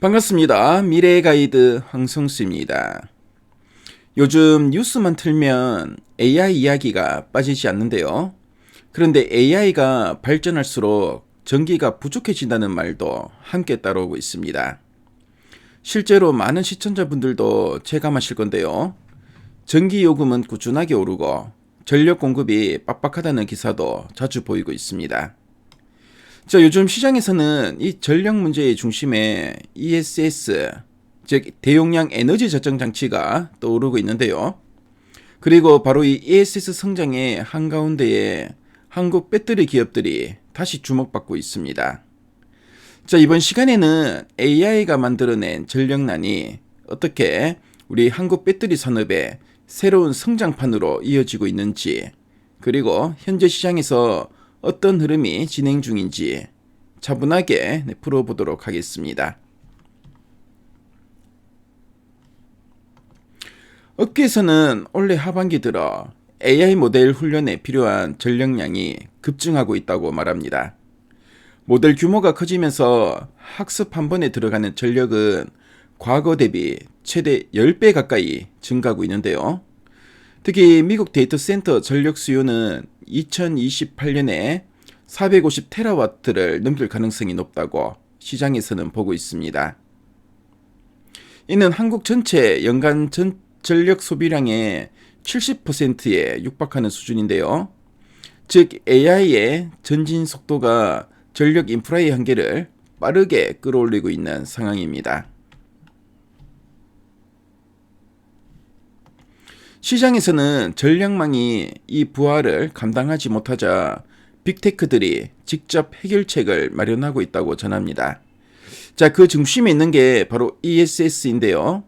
반갑습니다. 미래의 가이드 황성수입니다. 요즘 뉴스만 틀면 AI 이야기가 빠지지 않는데요. 그런데 AI가 발전할수록 전기가 부족해진다는 말도 함께 따라오고 있습니다. 실제로 많은 시청자분들도 체감하실 건데요. 전기 요금은 꾸준하게 오르고 전력 공급이 빡빡하다는 기사도 자주 보이고 있습니다. 자, 요즘 시장에서는 이 전력 문제의 중심에 ESS, 즉 대용량 에너지 저장 장치가 떠오르고 있는데요. 그리고 바로 이 ESS 성장의 한가운데에 한국 배터리 기업들이 다시 주목받고 있습니다. 자, 이번 시간에는 AI가 만들어낸 전력난이 어떻게 우리 한국 배터리 산업의 새로운 성장판으로 이어지고 있는지, 그리고 현재 시장에서 어떤 흐름이 진행 중인지 차분하게 네, 풀어보도록 하겠습니다. 업계에서는 올해 하반기 들어 AI 모델 훈련에 필요한 전력량이 급증하고 있다고 말합니다. 모델 규모가 커지면서 학습 한 번에 들어가는 전력은 과거 대비 최대 10배 가까이 증가하고 있는데요. 특히 미국 데이터 센터 전력 수요는 2028년에 450 테라와트를 넘길 가능성이 높다고 시장에서는 보고 있습니다. 이는 한국 전체 연간 전 전력 소비량의 70%에 육박하는 수준인데요. 즉 AI의 전진 속도가 전력 인프라의 한계를 빠르게 끌어올리고 있는 상황입니다. 시장에서는 전력망이 이 부하를 감당하지 못하자 빅테크들이 직접 해결책을 마련하고 있다고 전합니다. 자, 그 중심에 있는 게 바로 ESS인데요.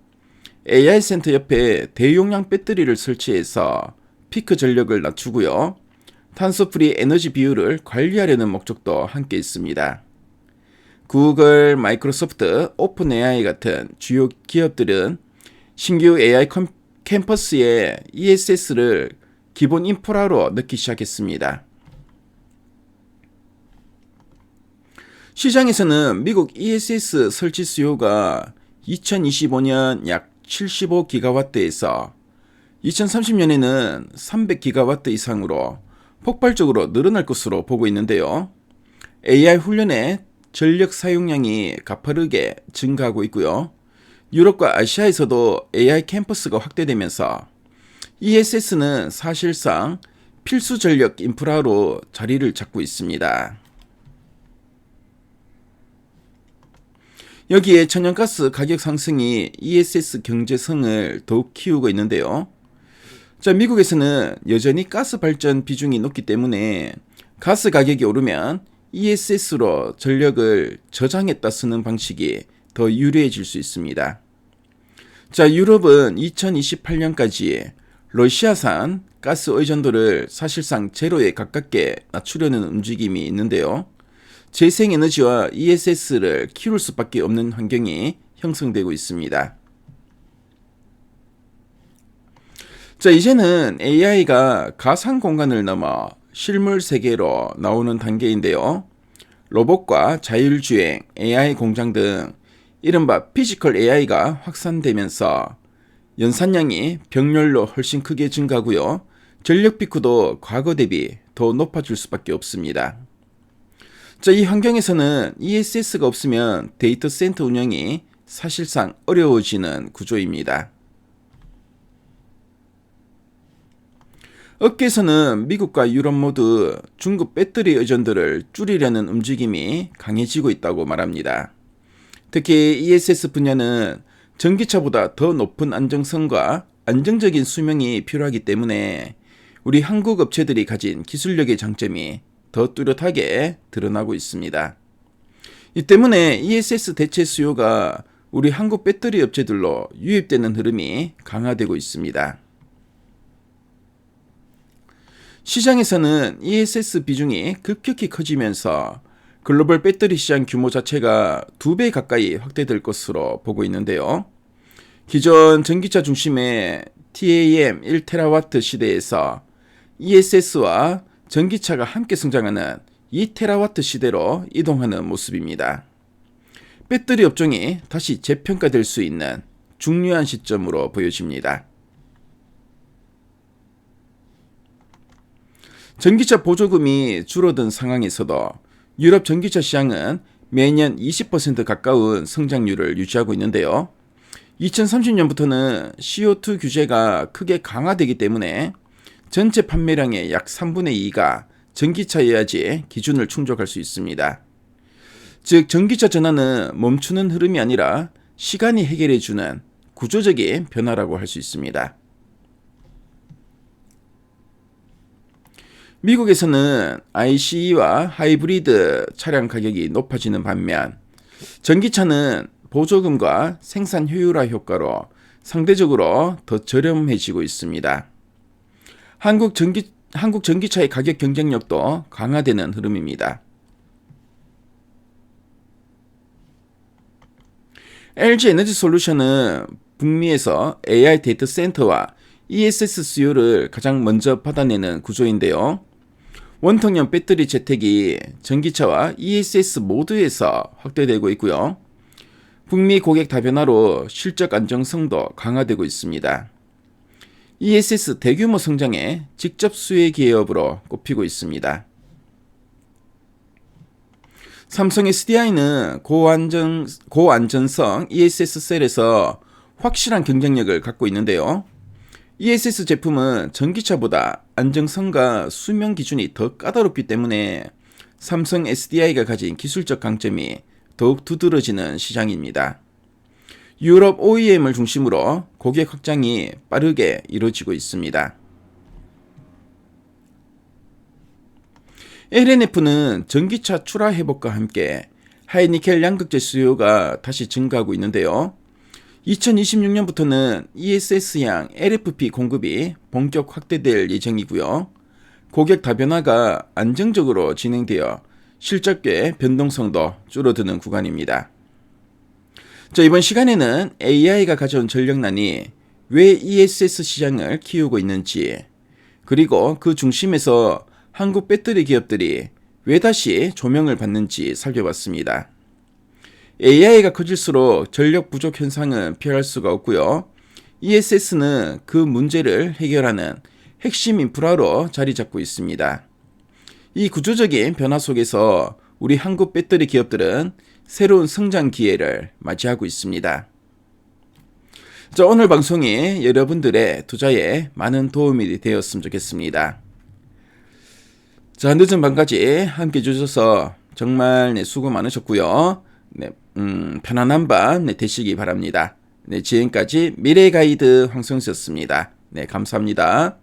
AI 센터 옆에 대용량 배터리를 설치해서 피크 전력을 낮추고요. 탄소 프리 에너지 비율을 관리하려는 목적도 함께 있습니다. 구글, 마이크로소프트, 오픈 AI 같은 주요 기업들은 신규 AI 컴 캠퍼스에 ESS를 기본 인프라로 넣기 시작했습니다. 시장에서는 미국 ESS 설치 수요가 2025년 약 75기가와트에서 2030년에는 300기가와트 이상으로 폭발적으로 늘어날 것으로 보고 있는데요. AI 훈련에 전력 사용량이 가파르게 증가하고 있고요. 유럽과 아시아에서도 AI 캠퍼스가 확대되면서 ESS는 사실상 필수 전력 인프라로 자리를 잡고 있습니다. 여기에 천연가스 가격 상승이 ESS 경제성을 더욱 키우고 있는데요. 자, 미국에서는 여전히 가스 발전 비중이 높기 때문에 가스 가격이 오르면 ESS로 전력을 저장했다 쓰는 방식이 더 유리해질 수 있습니다. 자, 유럽은 2028년까지 러시아산 가스 의존도를 사실상 제로에 가깝게 낮추려는 움직임이 있는데요. 재생에너지와 ESS를 키울 수밖에 없는 환경이 형성되고 있습니다. 자, 이제는 AI가 가상 공간을 넘어 실물 세계로 나오는 단계인데요. 로봇과 자율주행, AI 공장 등 이른바 피지컬 AI가 확산되면서 연산량이 병렬로 훨씬 크게 증가하고요. 전력 피크도 과거 대비 더 높아질 수밖에 없습니다. 자, 이 환경에서는 ESS가 없으면 데이터 센터 운영이 사실상 어려워지는 구조입니다. 업계에서는 미국과 유럽 모두 중국 배터리 의존도를 줄이려는 움직임이 강해지고 있다고 말합니다. 특히 ESS 분야는 전기차보다 더 높은 안정성과 안정적인 수명이 필요하기 때문에 우리 한국 업체들이 가진 기술력의 장점이 더 뚜렷하게 드러나고 있습니다. 이 때문에 ESS 대체 수요가 우리 한국 배터리 업체들로 유입되는 흐름이 강화되고 있습니다. 시장에서는 ESS 비중이 급격히 커지면서 글로벌 배터리 시장 규모 자체가 두 배 가까이 확대될 것으로 보고 있는데요. 기존 전기차 중심의 TAM 1테라와트 시대에서 ESS와 전기차가 함께 성장하는 2테라와트 시대로 이동하는 모습입니다. 배터리 업종이 다시 재평가될 수 있는 중요한 시점으로 보여집니다. 전기차 보조금이 줄어든 상황에서도 유럽 전기차 시장은 매년 20% 가까운 성장률을 유지하고 있는데요. 2030년부터는 CO2 규제가 크게 강화되기 때문에 전체 판매량의 약 3분의 2가 전기차여야지 기준을 충족할 수 있습니다. 즉, 전기차 전환은 멈추는 흐름이 아니라 시간이 해결해주는 구조적인 변화라고 할 수 있습니다. 미국에서는 ICE와 하이브리드 차량 가격이 높아지는 반면 전기차는 보조금과 생산 효율화 효과로 상대적으로 더 저렴해지고 있습니다. 한국 전기 한국 전기차의 가격 경쟁력도 강화되는 흐름입니다. LG 에너지 솔루션은 북미에서 AI 데이터 센터와 ESS 수요를 가장 먼저 받아내는 구조인데요. 원통형 배터리 재택이 전기차와 ESS 모두에서 확대되고 있고요. 북미 고객 다변화로 실적 안정성도 강화되고 있습니다. ESS 대규모 성장에 직접 수혜 기업으로 꼽히고 있습니다. 삼성 SDI는 고안전, 고안전성 ESS 셀에서 확실한 경쟁력을 갖고 있는데요. ESS 제품은 전기차보다 안정성과 수명 기준이 더 까다롭기 때문에 삼성 SDI가 가진 기술적 강점이 더욱 두드러지는 시장입니다. 유럽 OEM을 중심으로 고객 확장이 빠르게 이루어지고 있습니다. LNF는 전기차 출하 회복과 함께 하이니켈 양극재 수요가 다시 증가하고 있는데요. 2026년부터는 ESS양 LFP 공급이 본격 확대될 예정이고요. 고객 다변화가 안정적으로 진행되어 실적계 변동성도 줄어드는 구간입니다. 자, 이번 시간에는 AI가 가져온 전력난이 왜 ESS 시장을 키우고 있는지, 그리고 그 중심에서 한국 배터리 기업들이 왜 다시 조명을 받는지 살펴봤습니다. AI가 커질수록 전력 부족 현상은 피할 수가 없고요. ESS는 그 문제를 해결하는 핵심 인프라로 자리 잡고 있습니다. 이 구조적인 변화 속에서 우리 한국 배터리 기업들은 새로운 성장 기회를 맞이하고 있습니다. 자, 오늘 방송이 여러분들의 투자에 많은 도움이 되었으면 좋겠습니다. 자, 늦은 밤까지 함께 해주셔서 정말 네, 수고 많으셨고요. 네, 음, 편안한 밤 네, 되시기 바랍니다. 네, 지금까지 미래 가이드 황성수였습니다. 네, 감사합니다.